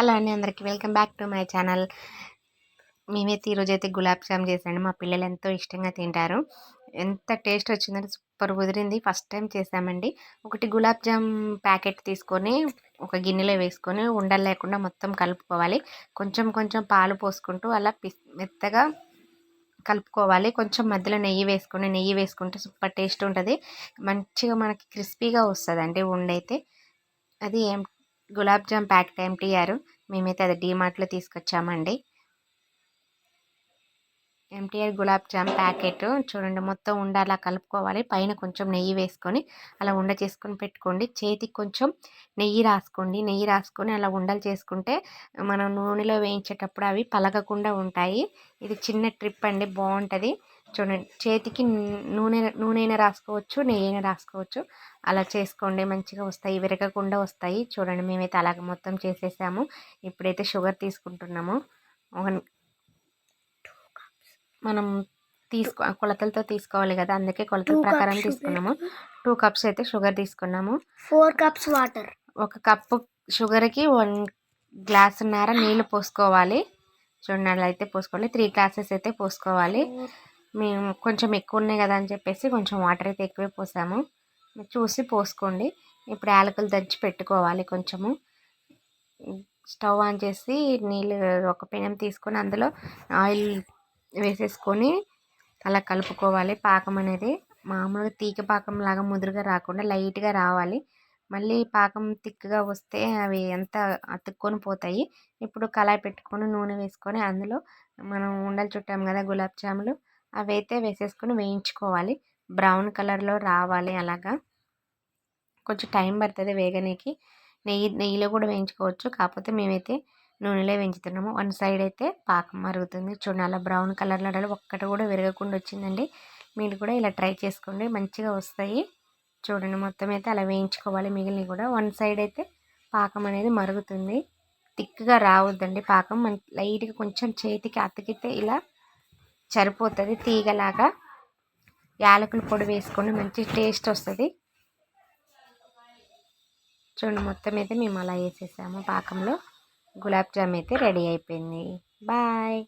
Hello అండి అందరికీ. Welcome back to my channel. మేమైతే ఈరోజు అయితే గులాబ్ జామ్ చేసాండి మా పిల్లలు ఎంతో ఇష్టంగా తింటారు. ఎంత టేస్ట్ వచ్చిందంటే సూపర్ కుదిరింది. ఫస్ట్ టైం చేసామండి ఒకటి గులాబ్ జామ్ ప్యాకెట్ తీసుకొని ఒక గిన్నెలో వేసుకొని ఉండలు లేకుండా మొత్తం కలుపుకోవాలి. కొంచెం కొంచెం పాలు పోసుకుంటూ అలా పిస్ మెత్తగా కలుపుకోవాలి. కొంచెం మధ్యలో నెయ్యి వేసుకొని నెయ్యి వేసుకుంటే సూపర్ టేస్ట్ ఉంటుంది. మంచిగా మనకి క్రిస్పీగా వస్తుంది అండి ఉండైతే. అది ఏం గులాబ్ జామ్ ప్యాకెట్ ఎంటీఆర్ మేమైతే అది డీమార్ట్లో తీసుకొచ్చామండి. ఎంటీఆర్ గులాబ్ జామ్ ప్యాకెట్ చూడండి మొత్తం ఉండ అలా కలుపుకోవాలి. పైన కొంచెం నెయ్యి వేసుకొని అలా ఉండ చేసుకొని పెట్టుకోండి. చేతికి కొంచెం నెయ్యి రాసుకోండి. నెయ్యి రాసుకొని అలా ఉండలు చేసుకుంటే మనం నూనెలో వేయించేటప్పుడు అవి పలగకుండా ఉంటాయి. ఇది చిన్న ట్రిప్ అండి బాగుంటుంది. చూడండి చేతికి నూనె నూనె అయినా రాసుకోవచ్చు నెయ్యి అయినా రాసుకోవచ్చు. అలా చేసుకోండి మంచిగా వస్తాయి విరగకుండా వస్తాయి. చూడండి మేమైతే అలాగ మొత్తం చేసేసాము. ఇప్పుడైతే షుగర్ తీసుకుంటున్నాము. మనం తీసుకో కొలతలతో తీసుకోవాలి కదా అందుకే కొలతల ప్రకారం తీసుకున్నాము. టూ కప్స్ అయితే షుగర్ తీసుకున్నాము. Four cups water. ఒక కప్పు షుగర్కి వన్ గ్లాసున్నర నీళ్ళు పోసుకోవాలి. చూడండి అయితే పోసుకోవాలి. త్రీ గ్లాసెస్ అయితే పోసుకోవాలి. మేము కొంచెం ఎక్కువ ఉన్నాయి కదా అని చెప్పేసి కొంచెం వాటర్ అయితే ఎక్కువే పోసాము. చూసి పోసుకోండి. ఇప్పుడు యాలకులు దంచి పెట్టుకోవాలి కొంచెము. స్టవ్ ఆన్ చేసి నీళ్ళు ఒక పెనం తీసుకొని అందులో ఆయిల్ వేసేసుకొని అలా కలుపుకోవాలి. పాకం అనేది మామూలుగా తీగ పాకం లాగా ముదురుగా రాకుండా లైట్గా రావాలి. మళ్ళీ పాకం తిక్కుగా వస్తే అవి ఎంత అతుక్కొని పోతాయి. ఇప్పుడు కళాయి పెట్టుకొని నూనె వేసుకొని అందులో మనం ఉండలు చుట్టాం కదా గులాబ్ జాములు అవి అయితే వేసేసుకొని వేయించుకోవాలి. బ్రౌన్ కలర్లో రావాలి అలాగా. కొంచెం టైం పడుతుంది వేగనీకి. నెయ్యి నెయ్యిలో కూడా వేయించుకోవచ్చు. కాకపోతే మేమైతే నూనెలో వేయించుతున్నాము. వన్ సైడ్ అయితే పాకం మరుగుతుంది. చూడండి అలా బ్రౌన్ కలర్లో ఒక్కటి కూడా విరగకుండా వచ్చిందండి. మీరు కూడా ఇలా ట్రై చేసుకోండి. మంచిగా వస్తాయి. చూడండి మొత్తం అయితే అలా వేయించుకోవాలి. మిగిలినవి కూడా వన్ సైడ్ అయితే పాకం అనేది మరుగుతుంది. థిక్గా రావద్దండి పాకం. లైట్గా కొంచెం చేతికి అతికితే ఇలా సరిపోతుంది. తీగలాగా యాలకుల పొడి వేసుకొని మంచి టేస్ట్ వస్తుంది. చూడండి మొత్తం అయితే మేము అలా వేసేసాము పాకంలో. గులాబ్ జామ్ అయితే రెడీ అయిపోయింది. బాయ్.